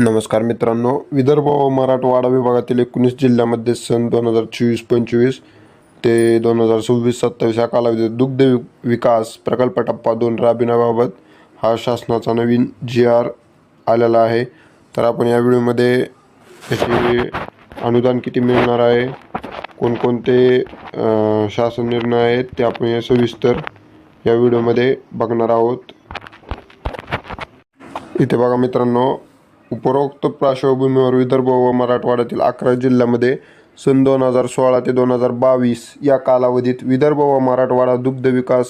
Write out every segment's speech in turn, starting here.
नमस्कार मित्रांनो विदर्भ व मराठवाडा विभागातील एकोणीस जिल्ह्यामध्ये सन दोन हजार चोवीस पंचवीस ते दोन हजार सव्वीस सत्तावीस या कालावधीत दुग्ध विकास प्रकल्प टप्पा दोन राबविण्याबाबत हा शासनाचा नवीन जी आर आलेला आहे. तर आपण या व्हिडिओमध्ये त्याचे अनुदान किती मिळणार आहे कोणकोणते शासन निर्णय आहेत ते आपण या सविस्तर या व्हिडिओमध्ये बघणार आहोत. इथे बघा मित्रांनो उपरोक्त पार्श्वभूमीवर विदर्भ व मराठवाड्यातील अकरा जिल्ह्यामध्ये सन दोन हजार सोळा ते दोन हजार बावीस या कालावधीत विदर्भ व मराठवाडा दुग्ध विकास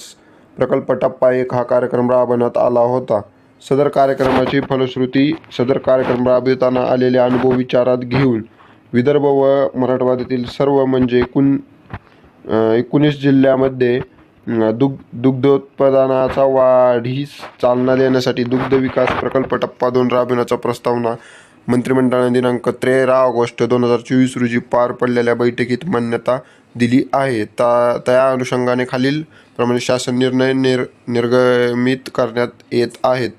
प्रकल्प टप्पा एक हा कार्यक्रम राबवण्यात आला होता. सदर कार्यक्रमाची फलश्रुती सदर कार्यक्रम राबविताना आलेले अनुभव विचारात घेऊन विदर्भ व मराठवाड्यातील सर्व म्हणजे एकूण एकोणीस जिल्ह्यामध्ये दुग दुग्धोत्पादनाचा वाढीस चालना देण्यासाठी दुग्ध विकास प्रकल्प टप्पा दोन राबविण्याचा प्रस्तावना मंत्रिमंडळाने दिनांक तेरा ऑगस्ट दोन हजार चोवीस रोजी पार पडलेल्या बैठकीत मान्यता दिली आहे. ता त्या अनुषंगाने खालील प्रमाणे शासन निर्णय निर निर्गमित करण्यात येत आहेत.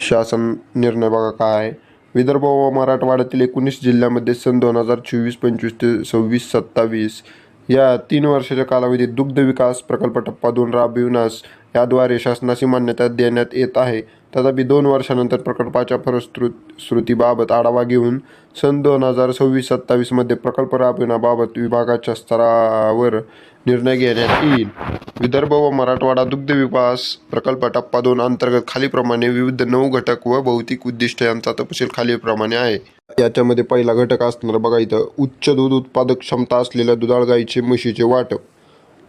शासन निर्णय बघा काय? विदर्भ व मराठवाड्यातील एकोणीस जिल्ह्यामध्ये सन दोन हजार चोवीस पंचवीस ते सव्वीस सत्तावीस या तीन वर्षाच्या कालावधीत दुग्ध विकास प्रकल्प टप्पा दोन राबविण्यास याद्वारे शासनाची मान्यता देण्यात येत आहे. तथापि दोन वर्षानंतर प्रकल्पाच्या फलश्रुत श्रुतीबाबत आढावा घेऊन सन दोन हजार सव्वीस सत्तावीसमध्ये प्रकल्प राबविण्याबाबत विभागाच्या स्तरावर निर्णय घेण्यात येईल. विदर्भ व मराठवाडा दुग्ध विकास प्रकल्प टप्पा दोन अंतर्गत खालीप्रमाणे विविध नऊ घटक व भौतिक उद्दिष्ट यांचा तपशील खालीलप्रमाणे आहे. याच्यामध्ये पहिला घटक असणार बघा इथं. उच्च दूध उत्पादक क्षमता असलेल्या दुधाळ गाईचे म्हशीचे वाटप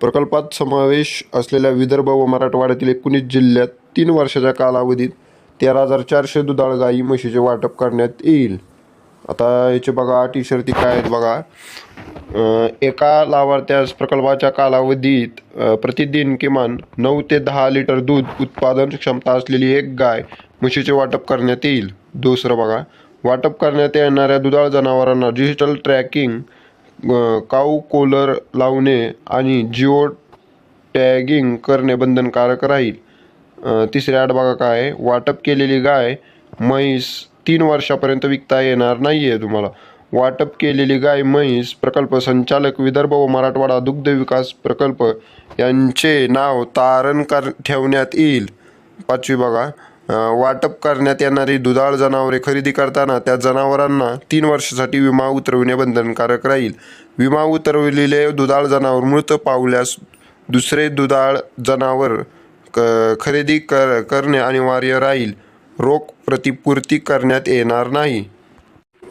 प्रकल्पात समावेश असलेल्या विदर्भ व मराठवाड्यातील एकोणीस जिल्ह्यात तीन वर्षाच्या कालावधीत तेरा हजार चारशे दुधाळ गाई म्हशीचे वाटप करण्यात येईल. आता याचे बघा अटी शर्ती काय आहेत बघा. एका लाभार्थ्यास प्रकल्पाच्या कालावधीत प्रतिदिन किमान नऊ ते दहा लिटर दूध उत्पादन क्षमता असलेली एक गाय म्हशीचे वाटप करण्यात येईल. दुसरं बघा. वाटप करण्यात येणाऱ्या दुधाळ जनावरांना डिजिटल ट्रॅकिंग काऊ कोलर लावणे आणि जिओ टॅगिंग करणे बंधनकारक राहील. तिसऱ्या तिसरी आठ बघा काय आहे, वाटप केलेली गाय म्हैस तीन वर्षापर्यंत विकता येणार नाही आहे तुम्हाला. वाटप केलेली गाय म्हैस प्रकल्प संचालक विदर्भ व मराठवाडा दुग्ध विकास प्रकल्प यांचे नाव तारण कर ठेवण्यात येईल. पाचवी बघा. वाटप करण्यात येणारी दुधाळ जनावरे खरेदी करताना त्या जनावरांना तीन वर्षासाठी विमा उतरविणे बंधनकारक राहील. विमा उतरविलेले दुधाळ जनावर मृत पावल्यास दुसरे दुधाळ जनावर क खरेदी कर करणे अनिवार्य राहील. रोख प्रतिपूर्ती करण्यात येणार नाही.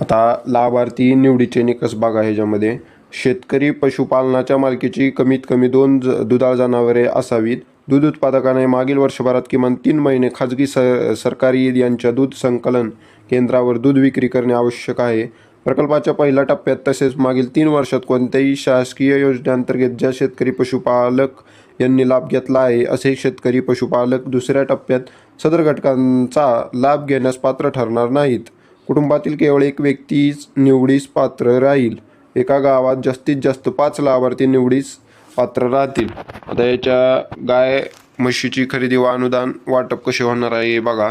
आता लाभार्थी निवडीचे निकष बघा ह्याच्यामध्ये. शेतकरी पशुपालनाच्या मालकीची कमीत कमी दोन ज दुधाळ जनावरे असावीत. दूध उत्पादकाने मागील वर्षभरात किमान तीन महिने खाजगी स सरकारी यांच्या दूध संकलन केंद्रावर दूध विक्री करणे आवश्यक आहे. प्रकल्पाच्या पहिल्या टप्प्यात तसेच मागील तीन वर्षात कोणत्याही शासकीय योजनेअंतर्गत ज्या शेतकरी पशुपालक यांनी लाभ घेतला आहे असे शेतकरी पशुपालक दुसऱ्या टप्प्यात सदर घटकांचा लाभ घेण्यास पात्र ठरणार नाहीत. कुटुंबातील केवळ एक व्यक्तीच निवडीस पात्र राहील. एका गावात जास्तीत जास्त पाच लाभार्थी निवडीस पात्र राहतील. आता याच्या गाय म्हशीची खरेदी व अनुदान वाटप कसे होणार आहे हे बघा.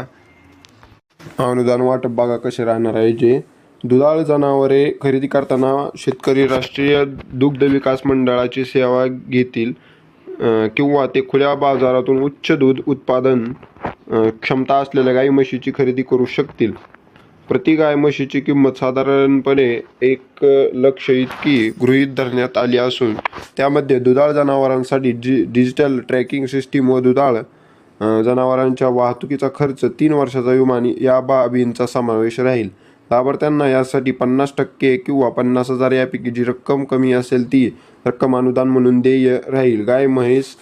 अनुदान वाटप बघा कसे राहणार आहे. जे दुधाळ जनावरे खरेदी करताना शेतकरी राष्ट्रीय दुग्ध विकास मंडळाची सेवा घेतील किंवा ते खुल्या बाजारातून उच्च दूध उत्पादन क्षमता असलेल्या गाई म्हशीची खरेदी करू शकतील. प्रति गाय म्हशीची किंमत साधारणपणे एक लक्ष इतकी गृहीत धरण्यात आली असून त्यामध्ये दुधाळ जनावरांसाठी डि डिजिटल ट्रॅकिंग सिस्टीम व दुधाळ जनावरांच्या वाहतुकीचा खर्च तीन वर्षाचा विमा या बाबींचा समावेश राहील. लाभार्थ्यांना यासाठी पन्नास टक्के किंवा पन्नास हजार यापैकी जी रक्कम कमी असेल ती रक्कम अनुदान म्हणून देय राहील. गाय म्हैस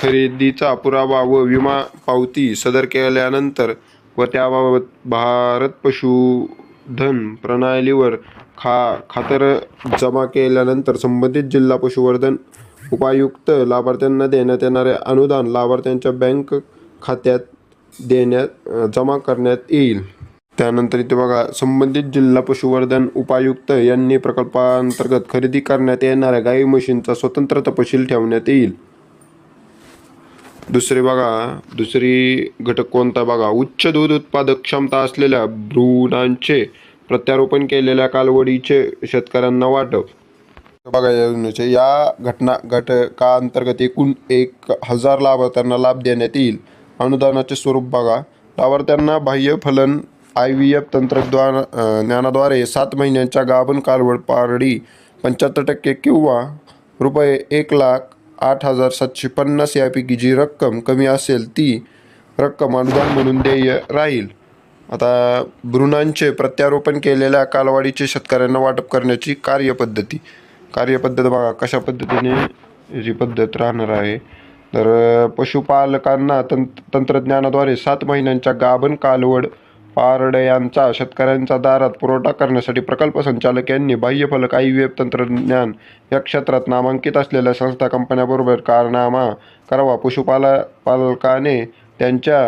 खरेदीचा पुरावा व विमा पावती सदर केल्यानंतर व त्याबाबत भारत पशुधन प्रणालीवर खा खातर जमा केल्यानंतर संबंधित जिल्हा पशुवर्धन उपायुक्त लाभार्थ्यांना देण्यात येणारे अनुदान लाभार्थ्यांच्या बँक खात्यात देण्यात जमा करण्यात येईल. त्यानंतर इथे बघा संबंधित जिल्हा पशुवर्धन उपायुक्त यांनी प्रकल्पांतर्गत खरेदी करण्यात येणाऱ्या गाई म्हशींचा स्वतंत्र तपशील ठेवण्यात येईल. दुसरे बघा दुसरी घटक कोणता बघा? उच्च दूध उत्पादक क्षमता असलेल्या भ्रूणांचे प्रत्यारोपण केलेल्या कालवडीचे शेतकऱ्यांना वाटप. बघा या योजनेचे या घटना घटकाअंतर्गत एकूण एक हजार लाभार्थ्यांना लाभ देण्यात येईल. अनुदानाचे स्वरूप बघा. लाभार्थ्यांना बाह्य फलन आय व्ही एफ तंत्रज्ञान ज्ञानाद्वारे सात महिन्यांच्या गाभण कालवड पारडी पंच्याहत्तर टक्के किंवा रुपये एक लाख आठ हजार सातशे पन्नास यापैकी जी रक्कम कमी असेल ती रक्कम अनुदान म्हणून देय राहील. आता भ्रूणांचे प्रत्यारोपण केलेल्या कालवाडीचे शेतकऱ्यांना वाटप करण्याची कार्यपद्धती. कार्यपद्धत बघा कशा पद्धतीने जी पद्धत राहणार आहे. तर पशुपालकांना तंत तंत्रज्ञानाद्वारे सात महिन्यांच्या गाभण कालवड पारड्यांचा शेतकऱ्यांच्या दारात पुरवठा करण्यासाठी प्रकल्प संचालक यांनी बाह्यफलक आय वेब तंत्रज्ञान या क्षेत्रात नामांकित असलेल्या संस्था कंपन्याबरोबर कारनामा करावा. पशुपाला पालकाने त्यांच्या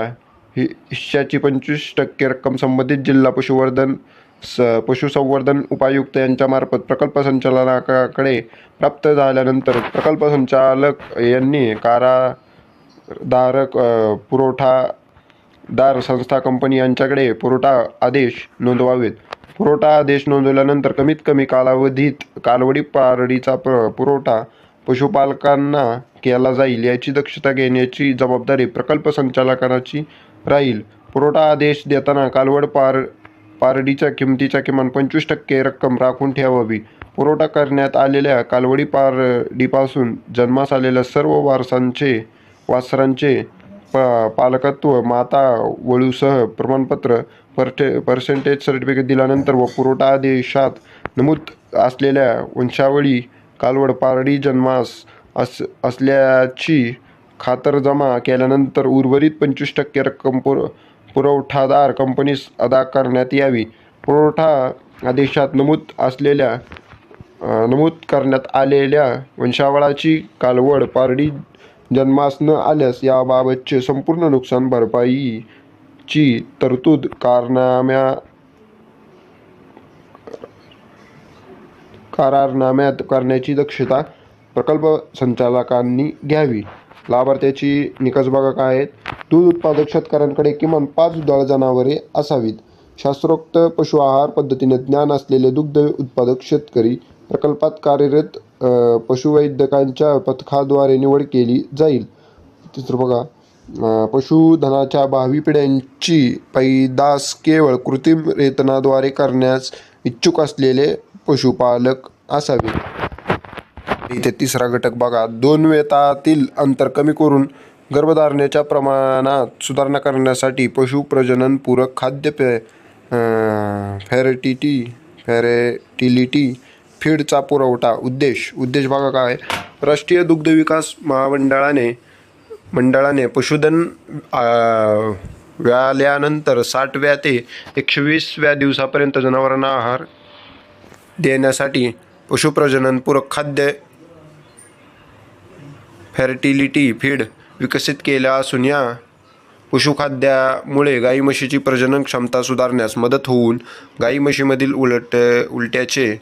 हि हिश्श्याची पंचवीस टक्के रक्कम संबंधित जिल्हा पशुवर्धन स पशुसंवर्धन उपायुक्त यांच्यामार्फत प्रकल्प संचालनाकडे प्राप्त झाल्यानंतर प्रकल्प संचालक यांनी काराधारक पुरवठा दार संस्था कंपनी यांच्याकडे पुरवठा आदेश नोंदवावेत. पुरवठा आदेश नोंदवल्यानंतर कमीत कमी कालावधीत कालवडी पारडीचा प पुरवठा पशुपालकांना केला जाईल याची दक्षता घेण्याची जबाबदारी प्रकल्प संचालकांची राहील. पुरवठा आदेश देताना कालवड पार पारडीच्या किमतीच्या किमान पंचवीस टक्के रक्कम राखून ठेवावी. पुरवठा करण्यात आलेल्या कालवडी पारडीपासून जन्मास आलेल्या सर्व वारसांचे वासरांचे प पालकत्व माता वळूसह प्रमाणपत्र परटे पर्सेंटेज सर्टिफिकेट दिल्यानंतर व पुरवठा आदेशात नमूद असलेल्या वंशावळी कालवड पारडी जन्मास अस असल्याची खातरजमा केल्यानंतर उर्वरित पंचवीस टक्के रक्कम पुर पुरवठादार कंपनीस अदा करण्यात यावी. पुरवठा आदेशात नमूद असलेल्या नमूद करण्यात आलेल्या वंशावळाची कालवड पारडी जन्मास न आल्यास याबाबतचे संपूर्ण नुकसान भरपाईची तरतूद कारनाम्या करारनाम्यात करण्याची दक्षता प्रकल्प संचालकांनी घ्यावी. लाभार्थ्याची निकष बघा काय आहेत. दूध उत्पादक शेतकऱ्यांकडे किमान पाच दुधाळ जनावरे असावीत. शास्त्रोक्त पशु आहार पद्धतीने ज्ञान असलेले दुग्ध उत्पादक शेतकरी प्रकल्पात कार्यरत पशुवैद्यकांच्या पथकाद्वारे निवड केली जाईल. तिसरं बघा पशुधनाच्या भावी पिढ्यांची पैदास केवळ कृत्रिम रेतनाद्वारे करण्यास इच्छुक असलेले पशुपालक असावे. इथे तिसरा घटक बघा दोन वेतातील अंतर कमी करून गर्भधारणेच्या प्रमाणात सुधारणा करण्यासाठी पशुप्रजनन पूरक खाद्य फे फॅरेटिटी फॅरेटिलिटी फीडचा पुरवठा उद्देश उद्देश बघा काय राष्ट्रीय दुग्ध विकास महामंडळाने मंडळाने पशुधन व्याल्यानंतर साठव्या ते एकशे वीसव्या दिवसापर्यंत जनावरांना आहार देण्यासाठी पशुप्रजनन पूरक खाद्य फॅर्टिलिटी फीड विकसित केल्या असून या पशुखाद्यामुळे गाई म्हशीची प्रजनन क्षमता सुधारण्यास मदत होऊन गाई म्हशीमधील उलट उलट्याचे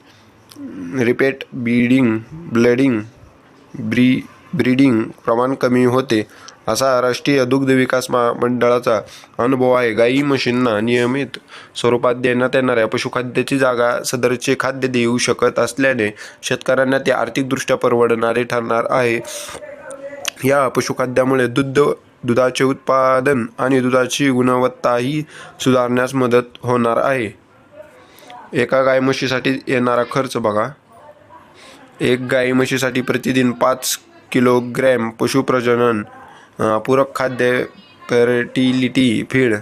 रिपेट बीडिंग ब्लडिंग ब्री ब्रीडिंग प्रमाण कमी होते. असा राष्ट्रीय दुग्ध विकास मंडळाचा अनुभव आहे. गाई म्हशींना नियमित स्वरूपात देण्यात येणाऱ्या पशुखाद्याची जागा सदरचे खाद्य देऊ शकत असल्याने शेतकऱ्यांना ते आर्थिकदृष्ट्या परवडणारे ठरणार आहे. या पशुखाद्यामुळे दूध दुधाचे उत्पादन आणि दुधाची गुणवत्ताही सुधारण्यास मदत होणार आहे. एका गाय म्हशीसाठी येणारा खर्च बघा. एक गाई म्हशीसाठी प्रतिदिन पाच किलोग्रॅम पशुप्रजनन पूरक खाद्य फर्टिलिटी फीड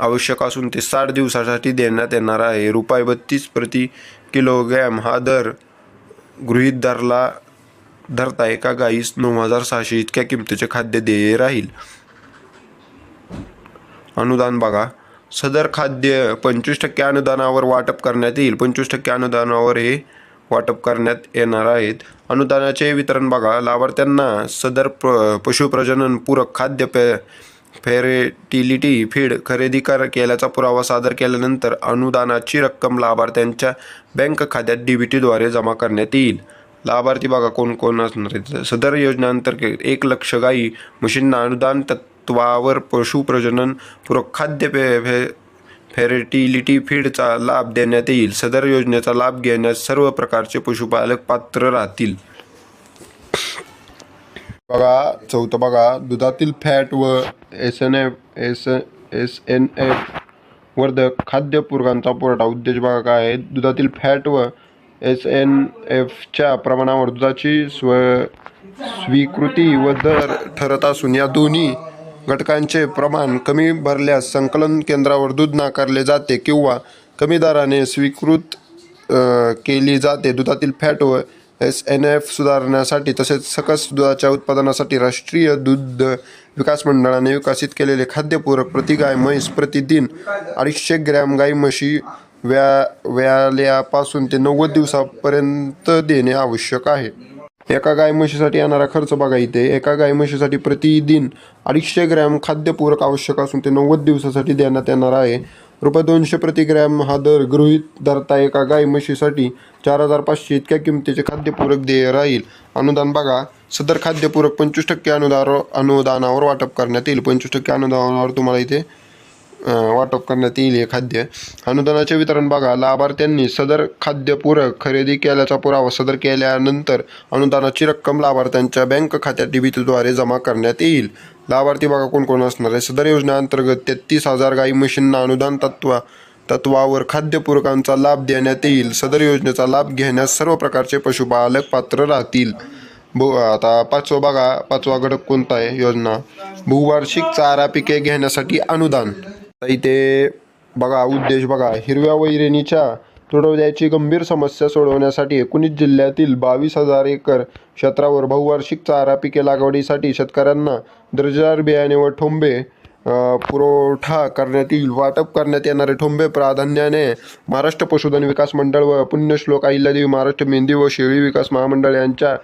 आवश्यक असून ते साठ दिवसासाठी देण्यात येणार आहे. रुपये बत्तीस प्रति किलोग्रॅम हा दर गृहीत धरला धरता एका गाईस नऊ हजार सहाशे इतक्या किमतीचे खाद्य देय राहील. अनुदान बघा. सदर खाद्य पंचवीस टक्के अनुदानावर वाटप करण्यात येईल. पंचवीस टक्के अनुदानावर हे वाटप करण्यात येणार आहेत. अनुदानाचे वितरण बघा. लाभार्थ्यांना सदर प्र पशुप्रजनन पूरक खाद्य पे फेरेटिलिटी फीड खरेदी कर केल्याचा पुरावा सादर केल्यानंतर अनुदानाची रक्कम लाभार्थ्यांच्या बँक खात्यात डी बी टीद्वारे जमा करण्यात येईल. लाभार्थी बघा कोण कोण असणार आहेत. सदर योजनेअंतर्गत एक लक्ष गाई म्हशींना अनुदान तत् तत्वावर पशुप्रजनन पूरक खाद्य फे फे फीडचा लाभ देण्यात येईल. सदर योजनेचा लाभ घेण्यास सर्व प्रकारचे पशुपालक पात्र राहतील. बघा चौथं बघा. दुधातील फॅट व S N F S S N F वर्धक खाद्यपूरकांचा पुरवठा. उद्देश बघा काय आहे? दुधातील फॅट व एस एन एफच्या प्रमाणावर दुधाची स्व स्वीकृती व दर ठरत असून या दोन्ही घटकांचे प्रमाण कमी भरल्यास संकलन केंद्रावर दूध नाकारले जाते किंवा कमी दराने स्वीकृत केली जाते. दुधातील फॅट व एस एन एफ सुधारण्यासाठी तसेच सकस दुधाच्या उत्पादनासाठी राष्ट्रीय दूध विकास मंडळाने विकसित केलेले खाद्यपूरक प्रति गाय म्हैस प्रतिदिन अडीचशे ग्रॅम गाय म्हशी व्या व्याल्यापासून ते नव्वद दिवसापर्यंत देणे आवश्यक आहे. एका गाय म्हशीसाठी येणारा खर्च बघा इथे. एका गाय म्हशीसाठी प्रतिदिन अडीचशे ग्रॅम खाद्यपूरक आवश्यक असून ते नव्वद दिवसासाठी देण्यात येणार आहे. रुपये दोनशे प्रति ग्रॅम हा दर गृहीत धरता एका गाय म्हशीसाठी चार हजार पाचशे इतक्या किमतीचे खाद्यपूरक देय राहील. अनुदान बघा. सदर खाद्यपूरक पंचवीस टक्के अनुदान अनुदानावर वाटप करण्यात येईल. पंचवीस टक्के अनुदानावर तुम्हाला इथे वाटप करण्यात येईल हे खाद्य. अनुदानाचे वितरण बघा लाभार्थ्यांनी सदर खाद्यपूरक खरेदी केल्याचा पुरावा सदर केल्यानंतर अनुदानाची रक्कम लाभार्थ्यांच्या बँक खात्यात डीबीटीद्वारे जमा करण्यात येईल. लाभार्थी बघा कोण कोण असणार आहे? सदर योजनेअंतर्गत तेहतीस हजार गाई म्हशींना अनुदान तत्वा तत्वावर खाद्यपूरकांचा लाभ देण्यात येईल. सदर योजनेचा लाभ घेण्यास सर्व प्रकारचे पशुपालक पात्र राहतील. भू आता पाचवा बघा पाचवा घटक कोणता आहे? योजना. भूवार्षिक चारा पिके घेण्यासाठी अनुदान. इथे बघा उद्देश बघा. हिरव्या वैरणीच्या तुडवद्याची गंभीर समस्या सोडवण्यासाठी एकोणीस जिल्ह्यातील बावीस हजार एकर क्षेत्रावर बहुवार्षिक चारा पिके लागवडीसाठी शेतकऱ्यांना दर्जेदार बियाणे व ठोंबे पुरवठा करण्यात येईल. वाटप करण्यात येणारे ठोंबे प्राधान्याने महाराष्ट्र पशुधन विकास मंडळ व पुण्यश्लोक अहिल्यादेवी महाराष्ट्र मेंदी व शेळी विकास महामंडळ यांच्या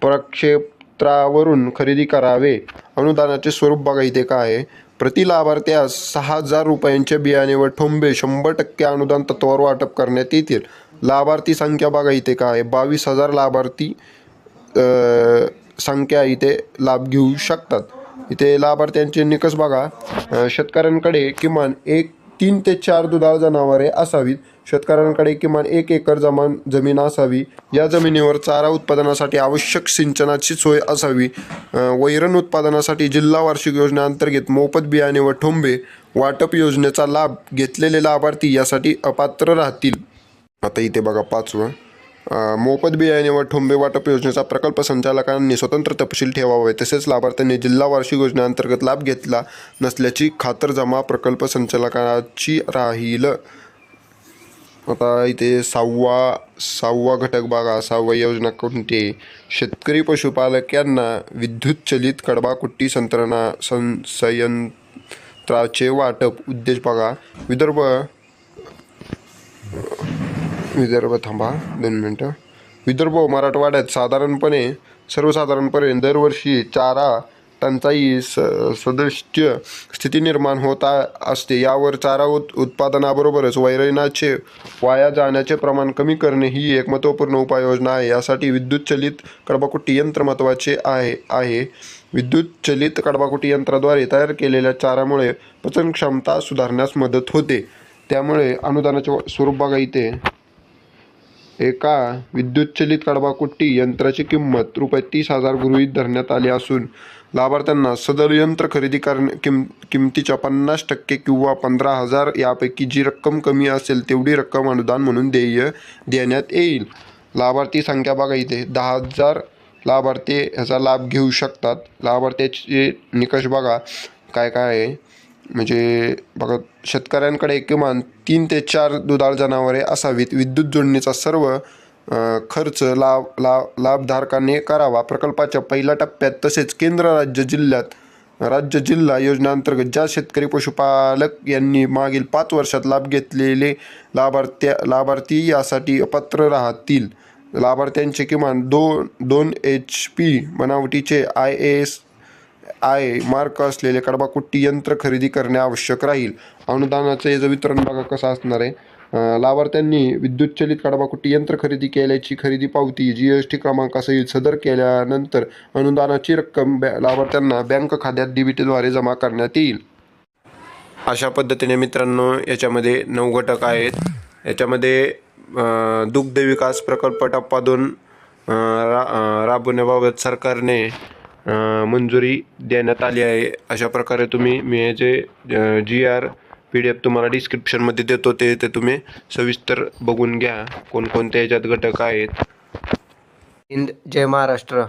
प्रक्षेत्रावरून खरेदी करावे. अनुदानाचे स्वरूप बघा इथे काय आहे. प्रति लाभार्थ्यास सहा हजार रुपयांचे बियाणे व ठोंबे शंभर टक्के अनुदान तत्वावर वाटप करण्यात येतील. लाभार्थी संख्या बघा इथे काय आहे. बावीस हजार लाभार्थी संख्या इथे लाभ घेऊ शकतात. इथे लाभार्थ्यांचे निकष बघा. शेतकऱ्यांकडे किमान एक तीन ते चार दुधाळ जनावरे असावीत. शेतकऱ्यांकडे किमान एक एकर जमान जमीन असावी. या जमिनीवर चारा उत्पादनासाठी आवश्यक सिंचनाची सोय असावी. वैरण उत्पादनासाठी जिल्हा वार्षिक योजनेअंतर्गत मोफत बियाणे व ठोंबे वाटप योजनेचा लाभ घेतलेले लाभार्थी यासाठी अपात्र राहतील. आता इथे बघा पाचवं. मोफत बियाणे व ठोंबे वाटप योजनेचा प्रकल्प संचालकांनी स्वतंत्र तपशील ठेवावे. तसेच लाभार्थ्यांनी जिल्हा वार्षिक योजनेअंतर्गत लाभ घेतला नसल्याची खातरजमा प्रकल्प संचालकाची राहील. आता इथे सहावा सहावा घटक बघा. सहावा योजना कोणती? शेतकरी पशुपालक यांना विद्युत चलित कडबाकुट्टी संत्रणा सं संयंत्राचे वाटप उद्देश बघा. विदर्भ विदर्भ थांबा दोन मिनटं. विदर्भ मराठवाड्यात साधारणपणे सर्वसाधारणपणे दरवर्षी चारा टंचाई स सदृश्य स्थिती निर्माण होत असते. यावर चारा उत उत्पादनाबरोबरच वैरणाचे वाया जाण्याचे प्रमाण कमी करणे ही एक महत्त्वपूर्ण उपाययोजना आहे. यासाठी विद्युत चलित यंत्र महत्त्वाचे आहे आहे. विद्युत चलित यंत्राद्वारे तयार केलेल्या चारामुळे पचनक्षमता सुधारण्यास मदत होते. त्यामुळे अनुदानाचे स्वरूप बघा इथे. एका विद्युतचलित कडबाकुट्टी यंत्राची किंमत रुपये तीस हजार गृहीत धरण्यात आली असून लाभार्थ्यांना सदर यंत्र खरेदी करण्या किम किमतीच्या पन्नास टक्के किंवा पंधरा हजार यापैकी जी रक्कम कमी असेल तेवढी रक्कम अनुदान म्हणून देय देण्यात येईल. लाभार्थी संख्या बघा इथे दहा हजार लाभार्थी ह्याचा लाभ घेऊ शकतात. लाभार्थ्याचे निकष बघा काय काय आहे? म्हणजे बघा शेतकऱ्यांकडे किमान तीन ते चार दुधाळ जनावरे असावीत. विद्युत जोडणीचा सर्व खर्च लाभ लाभ लाभधारकाने करावा. प्रकल्पाच्या पहिल्या टप्प्यात तसेच केंद्र राज्य जिल्ह्यात राज्य जिल्हा योजनेअंतर्गत ज्या शेतकरी पशुपालक यांनी मागील पाच वर्षात लाभ घेतलेले लाभार्थ्या लाभार्थी यासाठी अपात्र राहतील. लाभार्थ्यांचे किमान दोन दोन एच पी बनावटीचे आय एस आय मार्क असलेले कडबाकुट्टी यंत्र खरेदी करणे आवश्यक राहील. अनुदानाचं याचं वितरण बघा कसं असणार आहे. लाभार्थ्यांनी विद्युतचलित कडबाकुट्टी यंत्र खरेदी केल्याची खरेदी पावती जी एस टी क्रमांकासहित सदर केल्यानंतर अनुदानाची रक्कम बॅ लाभार्थ्यांना बँक खात्यात डीबीटीद्वारे जमा करण्यात येईल. अशा पद्धतीने मित्रांनो याच्यामध्ये नऊ घटक आहेत. याच्यामध्ये दुग्ध विकास प्रकल्प टप्पा दोन रा राबवण्याबाबत सरकारने मंजुरी देण्यात आली आहे. अशा प्रकारे तुम्ही मी याचे G R P D F तुम्हाला डिस्क्रिप्शनमध्ये देतो ते ते तुम्ही सविस्तर बघून घ्या. कोणकोणत्या याच्यात घटक आहेत. हिंद जय महाराष्ट्र.